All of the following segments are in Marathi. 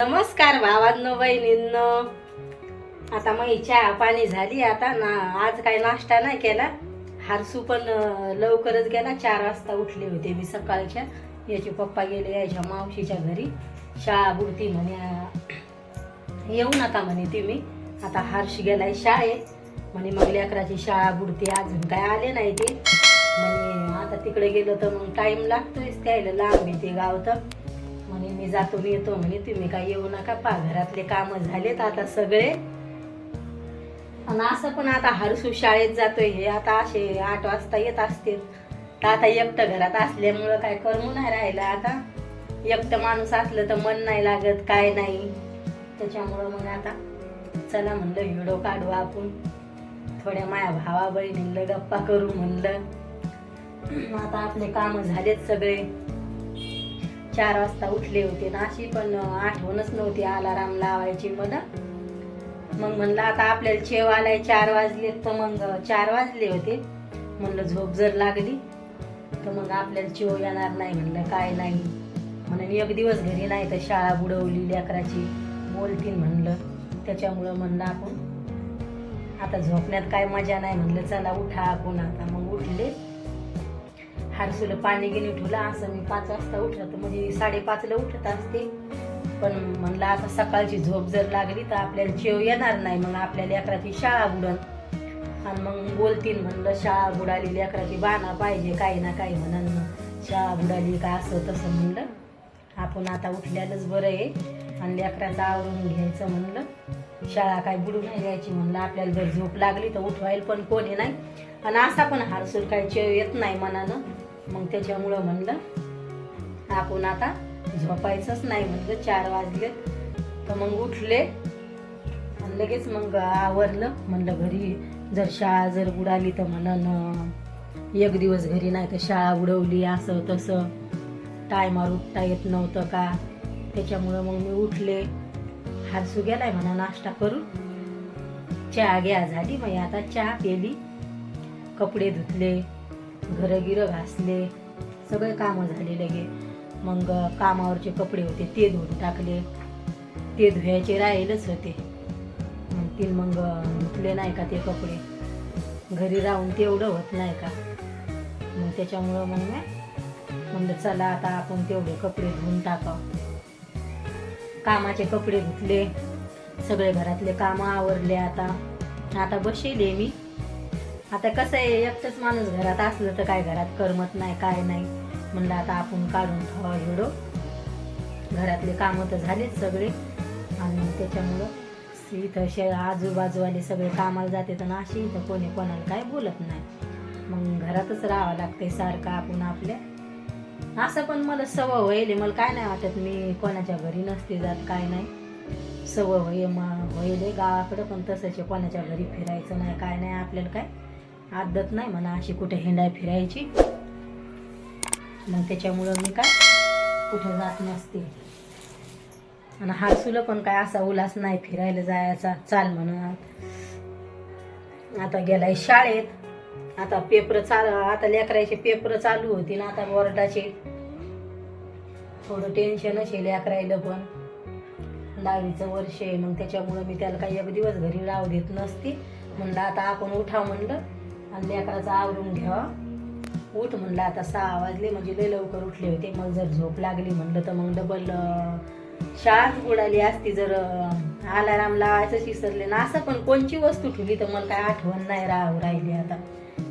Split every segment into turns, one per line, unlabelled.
नमस्कार भावांनो बहिणींनो. आता मग चहा पाणी झाली आता ना आज काय नाश्ता नाही केला. हारसू पण लवकरच गेला. चार वाजता उठले होते मी सकाळच्या. याचे पप्पा गेले याच्या मावशीच्या घरी. शाळा बुडती म्हणे. येऊ नका म्हणे तुम्ही. आता हर्ष गेलाय शाळेत. म्हणे मग लेकराची शाळा बुडती अजून काय आले नाही ते. म्हणे आता तिकडे गेलो तर मग टाइम लागतोयच त्याला लांब आहे ते गाव तर. म्हणे मी जातो मी येतो म्हणे तुम्ही काय येऊ नका पा घरातले काम झालेत आता सगळे. आणि असं पण आता हरसू शाळेत जातोय हे आता असे आठ वाजता येत असतील. तर आता एकटं घरात असल्यामुळं काय करमू नाही राहिलं आता. एकटं माणूस असलं तर मन नाही लागत काय नाही. त्याच्यामुळं मग आता चला म्हणलं व्हिडिओ काढू आपण. थोड्या माया भावा बहिणींना गप्पा करू म्हणलं. आता आपले काम झालेत सगळे. चार वाजता उठले होते ना अशी पण आठवणच नव्हती अलाराम लावायची मला मग म्हणलं आता आपल्याला चेव आलाय चार वाजले तर मग चार वाजले होते. म्हणलं झोप जर लागली तर मग आपल्याला चेव येणार नाही म्हणलं काय नाही. म्हणून एक दिवस घरी नाही तर शाळा बुडवली लेकराची बोलतील म्हणलं. त्याच्यामुळं म्हणलं आपण आता झोपण्यात काय मजा नाही म्हणलं चला उठा आपण आता. मग उठले. हारसूला पाणी गेले उठवलं असं मी पाच वाजता उठत म्हणजे साडेपाचला उठत असते. पण म्हणलं आता सकाळची झोप जर लागली तर आपल्याला जेव येणार नाही. मग आपल्याला अकराची शाळा बुडन. आणि मग बोलतील म्हणलं शाळा बुडाली लेकराची बाणा पाहिजे काही ना काही म्हणन. शाळा बुडाली का? असं तसं म्हणलं. आपण आता उठल्यालाच बरं आहे. आणि लेकराचं आवरून घ्यायचं म्हणलं. शाळा काय बुडू नाही द्यायची म्हणलं. आपल्याला जर झोप लागली तर उठवायला पण कोणी नाही. आणि असा पण हारसूर काही चेव येत नाही मनानं. मग त्याच्यामुळं म्हणलं आपण आता झोपायचंच नाही म्हणलं चार वाजले. तर मग उठले आणि लगेच मग आवरलं. म्हणलं घरी जर शाळा जर बुडाली तर म्हणन एक दिवस घरी नाही तर शाळा उडवली असं तसं. टायमावर उठता येत नव्हतं का? त्याच्यामुळं मग मी उठले. हारसू गेलाय म्हणा नाश्ता करून. चहा घ्या झाली मग आता चहा केली. कपडे धुतले. घरं गिरं घासले सगळे कामं झाले लगे. मग कामावरचे कपडे होते ते धुवून टाकले. ते धुवायचे राहिलच होते. मग मग धुतले नाही का ते कपडे? घरी राहून तेवढं होत नाही का? मग त्याच्यामुळं मग मी म्हणलं चला आता आपण तेवढे कपडे धुवून टाकावं. कामाचे कपडे धुतले. सगळे घरातले कामं आवरले आता. आता बसेले मी. आता कसं आहे एकटंच माणूस घरात असलं तर काय घरात करमत नाही काय नाही. म्हणलं आता आपण काढून ठेवा व्हिडिओ घरातले कामं तर झालेच सगळे. आणि त्याच्यामुळं इथं शे आजूबाजूवाले सगळे कामाला जाते तर अशी इथं कोणी कोणाला काय बोलत नाही. मग घरातच राहावं लागतंय सारखं आपण आपल्या. असं पण मला सवय होईल मला काय नाही वाटत मी कोणाच्या घरी नसते जात काय नाही. सवय होईल मग होईल गावाकडं पण तसंच कोणाच्या घरी फिरायचं नाही काय नाही आपल्याला काय आदत नाही मला अशी कुठे हिंडाय फिरायची. मग त्याच्यामुळं मी काय कुठे जात नसते. आणि हारसूला पण काय असा उल्हास नाही फिरायला जायचा चाल म्हणत. आता गेलाय शाळेत आता पेपर चाल आता लेकरायचे पेपर चालू होतील ना आता बोर्डाचे. थोडं टेन्शन आहे लेकरायला पण. दहावीचं वर्ष आहे मग त्याच्यामुळं मी त्याला काही एक दिवस घरी राहू देत नसते. म्हणलं आता आपण उठा म्हणलं. आणि लेकराचं आवरून घ्या. उठ म्हणलं आता सहा वाजले म्हणजे लय लवकर उठले होते. मग जर झोप लागली म्हणलं तर मग डबल शांत उडाली असती जर अलाराम लावायचं विसरले ना असं पण कोणची वस्तू ठेवली तर मला काय आठवण नाही राहू राहिली आता.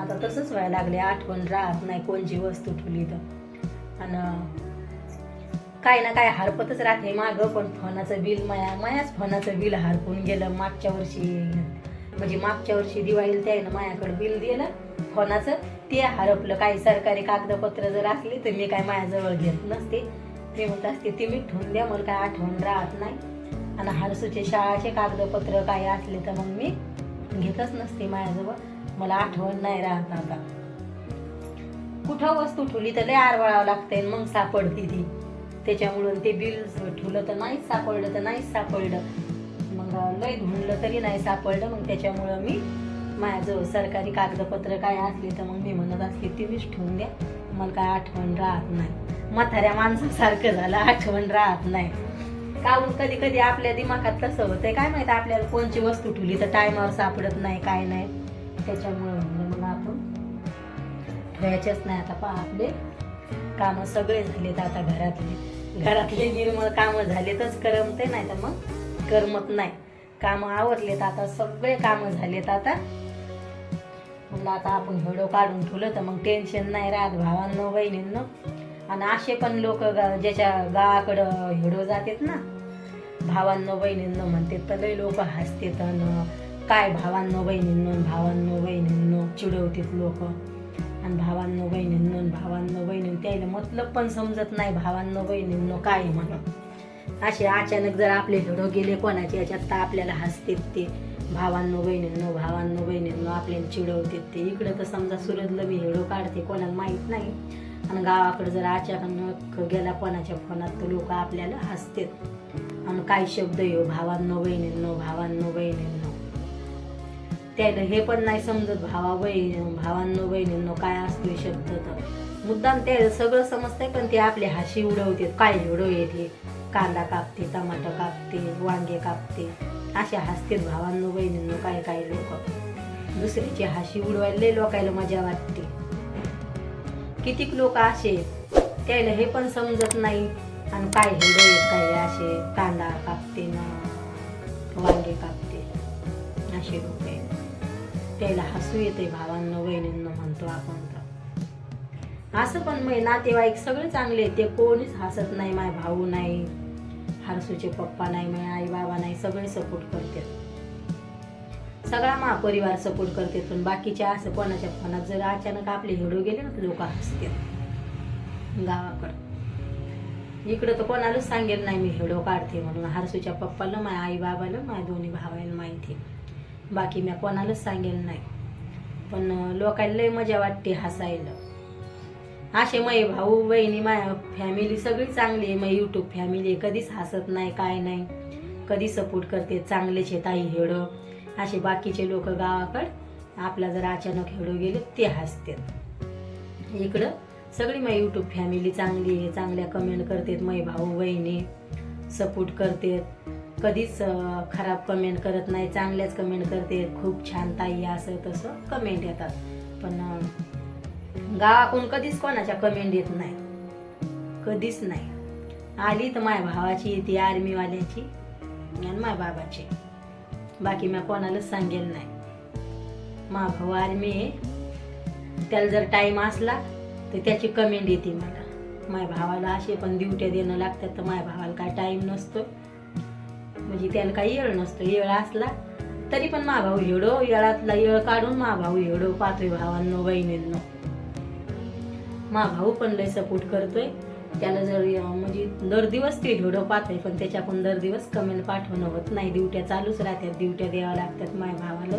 आता तसंच व्हायला लागले आठवण राहत नाही कोणची वस्तू ठेवली तर. आणि काय ना काय हरपतच राहते मागं पण फोनाचं बिल माया मायाच फोनाचं बिल हरपून गेलं मागच्या वर्षी. म्हणजे मागच्या वर्षी दिवाळीला त्यानं माझ्याकडे बिल दिलं फोनाचं. ते हरपलं काही सरकारी कागदपत्र जर असली तर मी काय माझ्याजवळ घेत नसते. मी म्हणत असते ते मी ठेवून द्या मला काय आठवण राहत नाही. आणि हरसूचे शाळाचे कागदपत्र काही असले तर मग मी घेतच नसते माझ्याजवळ. मला आठवण नाही राहत आता. कुठं वस्तू ठेवली तर लय आरवळावं लागते मग सापडते ती. त्याच्यामुळं ते बिल ठेवलं तर नाहीच सापडलं तर नाहीच सापडलं. लई लय धुंडलं तरी नाही सापडलं. मग त्याच्यामुळं मी माझं सरकारी कागदपत्र काय असली तर मग मी म्हणत असली तुम्हीच ठेवून द्या. मला काय आठवण राहत नाही. म्हाताऱ्या माणसासारखं झालं आठवण राहत नाही. काहून हो? कधी कधी आपल्या दिमागात कसं होतं काय माहिती आपल्याला कोणची वस्तू ठेवली तर टायमावर सापडत नाही काय नाही. त्याच्यामुळं म्हणलं मग आपण ठेवायचेच नाही आता पहा आपले कामं सगळे झालेत आता घरातले. घरातले निर्मळ कामं झालेतच करमते नाही तर मग करमत नाही. कामं आवरलेत आता सगळे कामं झालेत आता. म्हणलं आता आपण व्हिडिओ काढून ठेवलं तर मग टेन्शन नाही राहत भावांनो बहिणींनो. आणि असे पण लोक ज्याच्या गावाकडं हिडो जातात ना भावांनो बहिणींनो म्हणते तर लय लोक हसतात आणि काय भावांनो बहिणींनो भावांनो बहिणींनो चिडवतात लोक. आणि भावांनो बहिणींनो आणि भावांनो बहिणींनो त्याला मतलब पण समजत नाही भावांनो बहिणींनो काय आहे म्हणून. असे अचानक जर आपले व्हिडिओ गेले कोणाचे याच्यात तर आपल्याला हसतात ते. भावांनो बहिणींनो भावांनो बहिणींनो आपल्याला चिडवतात ते. इकडं तर समजा सुरजलं मी व्हिडिओ काढते कोणाला माहीत नाही. आणि गावाकडे जर अचानक गेला कोणाच्या फोनात तर लोक आपल्याला हसतात. आणि काय शब्द येऊ भावांनो बहिणींनो भावांनो बहिणींनो. त्याला हे पण नाही समजत भावा बहीण भावांनो बहिणींनो काय असतो शब्द तर. मुद्दाम ते सगळं समजतंय पण ते आपले हाशी उडवते काय हिडो येते कांदा कापते टमाटर कापते वांगे कापते असे हसतील भावांनो बहिणींनो काय काय लोक. दुसऱ्याची हाशी उडवायला लोकायला मजा वाटते. कितीक लोक असे त्याला हे पण समजत नाही. आणि काय हे येत काय असे कांदा कापते ना वांगे कापते असे लोक आहेत. त्याला हसू येते भावांनो बहिणींनो म्हणतो आपण तर. असं पण मै नातेवाईक सगळे चांगले आहेत. ते कोणीच हसत नाही माय भाऊ नाही. हरसूचे पप्पा नाही माय आई बाबा नाही सगळे सपोर्ट करतात सगळा मा परिवार सपोर्ट करते पण बाकीच्या असं कोणाच्या फोनात जर अचानक आपले व्हिडिओ गेले ना तर लोक हसतात गावाकडं. इकडं तर कोणालाच सांगेल नाही मी हिडो काढते म्हणून. हरसूच्या पप्पाला माझ्या आई बाबाला माझ्या दोन्ही भावाला माहिती. बाकी मी कोणालाच सांगेल नाही. पण लोकांना लय मजा वाटते हसायला. असे मै भाऊ बहिणी माया फॅमिली सगळी चांगली आहे. मग यूट्यूब फॅमिली कधीच हसत नाही काय नाही. कधी सपोर्ट करते. चांगलेच आहे ताई हेडो. असे बाकीचे लोक गावाकड आपला जर अचानक हेडो गेले ते हसतात. इकडं सगळी माझी यूट्यूब फॅमिली चांगली आहे. चांगल्या कमेंट करतात. मै भाऊ बहिणी सपोर्ट करतात. कधीच खराब कमेंट करत नाही. चांगल्याच कमेंट करते खूप छान ताई असं तसं कमेंट येतात. पण गावाकडून कधीच कोणाच्या कमेंट येत नाही. कधीच नाही. आली तर माझ्या भावाची येते आर्मीवाल्याची आणि माझ्या बाबाची. बाकी मी कोणालाच सांगेल नाही. मा भाऊ आर्मी आहे. त्याला जर टाईम असला तर त्याची कमेंट येते मला. माझ्या भावाला असे पण ड्युट्या देणं लागतात तर माझ्या भावाला काय टाईम नसतो. म्हणजे त्याला काही येळ नसतो. येळ असला तरी पण मा भाऊ येडो येळातला येळ काढून मा भाऊ येडो पाहतोय भावांनो बहिणींनो. मा भाऊ पण लय सपोर्ट करतोय. त्याला जर म्हणजे दर दिवस ते व्हिडिओ पाहतोय पण त्याच्या पण दर दिवस कमेंट पाठवणं होत नाही. ड्युट्या चालूच राहतात ड्युट्या द्याव्या लागतात माझ्या भावाला.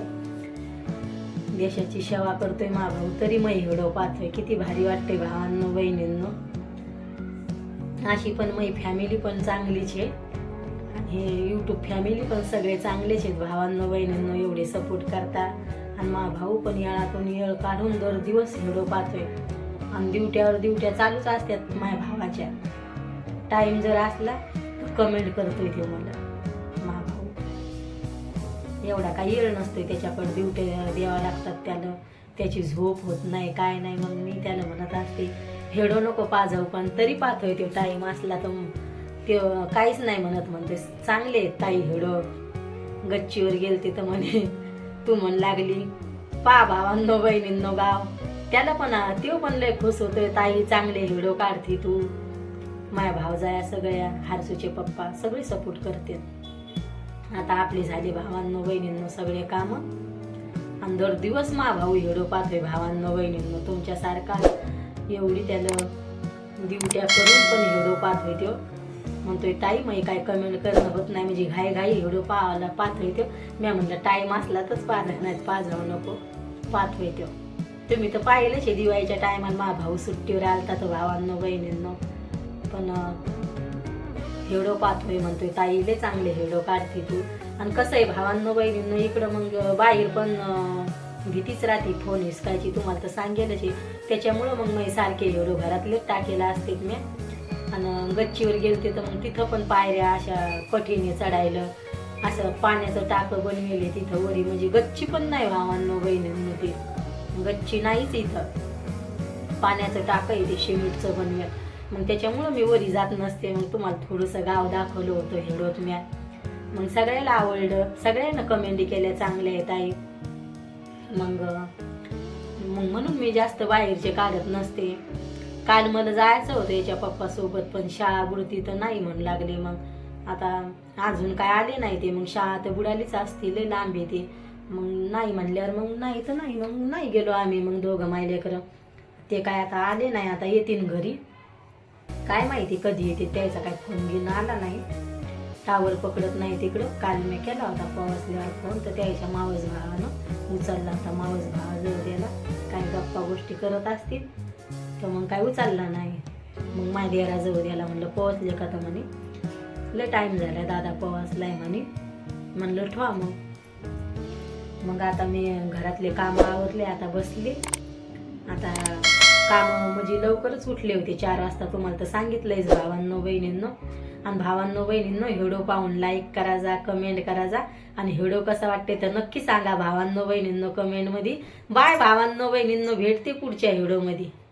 देशाची सेवा करतोय मा भाऊ तरी मग व्हिडिओ पाहतोय. किती भारी वाटते भावांनो बहिणींनो. अशी पण मग फॅमिली पण चांगलीच आहे. आणि हे यूट्यूब फॅमिली पण सगळे चांगलेच आहेत भावांनो बहिणींनो. एवढे सपोर्ट करता. आणि मा भाऊ पण येळातून येळ काढून दर दिवस व्हिडिओ पाहतोय. आणि दिवट्यावर दिवट्या चालूच असतात माझ्या भावाच्या. टाईम जर असला तर कमेंट करतोय ते मला. मा भाऊ. एवढा काही येळ नसतोय त्याच्याकडे. दिवट्या द्यावा लागतात त्याला. त्याची झोप होत नाही काय नाही. मग मी त्याला म्हणत असते हेडो नको पाजव पण तरी पाहतोय तो टाईम असला तर ते काहीच नाही म्हणत म्हणते चांगले आहेत ताई हेडो. गच्चीवर गेलते तर म्हणे तू म्हण लागली पा भावांनो बहिणींनो गाव त्याला पण तो पण लय खुश होतोय ताई चांगले व्हिडिओ काढते तू. माया भावजाया सगळ्या हारसूचे पप्पा सगळे सपोर्ट करते. आता आपली झाली भावांनो बहिणींनो सगळे काम. आणि दर दिवस मा भाऊ हिडो पाहतोय भावांनो बहिणींनो तुमच्यासारखा. एवढी त्याला दिवट्या करून पण हिडो पाहतोय तो म्हणतोय ताई मग काय कमेंट करणं होत नाही म्हणजे घाई घाई हिडो पाहायला पाहतोय तो मी म्हणलं टाईम असला तरच पाहणार नाही पाहावं नको. पाहतोय तो तुम्ही तर पाहिलंच आहे दिवाळीच्या टायमाला मा भाऊ सुट्टीवर आलता तर भावांनो बहिणींनो. पण हेडो पाहतोय म्हणतोय ताईले चांगले हेडो काढते तू. आणि कसं आहे भावांनो बहिणींनो इकडं मग बाहेर पण भीतीच राहते फोन हिसकायची तुम्हाला तर सांगेलच आहे. त्याच्यामुळं मग मी सारखे हेडो घरातलेच टाकेला असते मी. आणि गच्चीवर गेलते तर मग तिथं पण पायऱ्या अशा कठीण चढायला. असं पाण्याचं टाकं बनवेले तिथं वरी. म्हणजे गच्ची पण नाही भावांनो बहिणींमध्ये गच्ची नाहीच इथं. पाण्याचं टाकं आहे ते सिमेंटचं मग त्याच्यामुळं मी वरी जात नसते. मग तुम्हाला थोडंसं गाव दाखवलं होतं हिंडवत म्या. मग सगळ्याला आवडलं. सगळ्यांना कमेंट केल्या चांगल्या आहेत आई मग मग म्हणून मी जास्त बाहेरचे काढत नसते. काल मला जायचं होतं याच्या पप्पासोबत पण शाळा बुडती तर नाही म्हणू लागले मग. आता अजून काय आले नाही ते. मग शाळा तर बुडालीच असतील लय लांब येते मग नाही म्हणल्यावर मग नाही तर नाही मग नाही गेलो आम्ही मग दोघं मायलेकरं. ते काय आता आले नाही आता येतील घरी. काय माहिती कधी येते त्याचा काय फोन घेऊन आला नाही. टावर पकडत नाही तिकडं. काल मी केला होता पवसल्यावर फोन तर त्याच्या मावस भावानं उचलला होता मावस भावाजवळ त्याला. काय गप्पा गोष्टी करत असतील तर मग काय उचलला नाही. मग माझ्या देराजवळ द्यायला म्हणलं पोहोचले का तर म्हणे? लय टाईम झाला दादा पोहोचलाय म्हणे. म्हणलं ठेवा मग. मग आता मी घरातले काम आवरले आता बसले. आता काम म्हणजे लवकरच उठले होते. चार वाजता तुम्हाला तर सांगितलंयच भावांनो बहिणींनो. आणि भावांनो बहिणींनो व्हिडिओ पाहून लाईक करा जा कमेंट करा जा. आणि व्हिडिओ कसा वाटते तर नक्की सांगा भावांनो बहिणींनो कमेंटमध्ये बाय भावांनो बहिणींनो भेटते पुढच्या व्हिडिओमध्ये.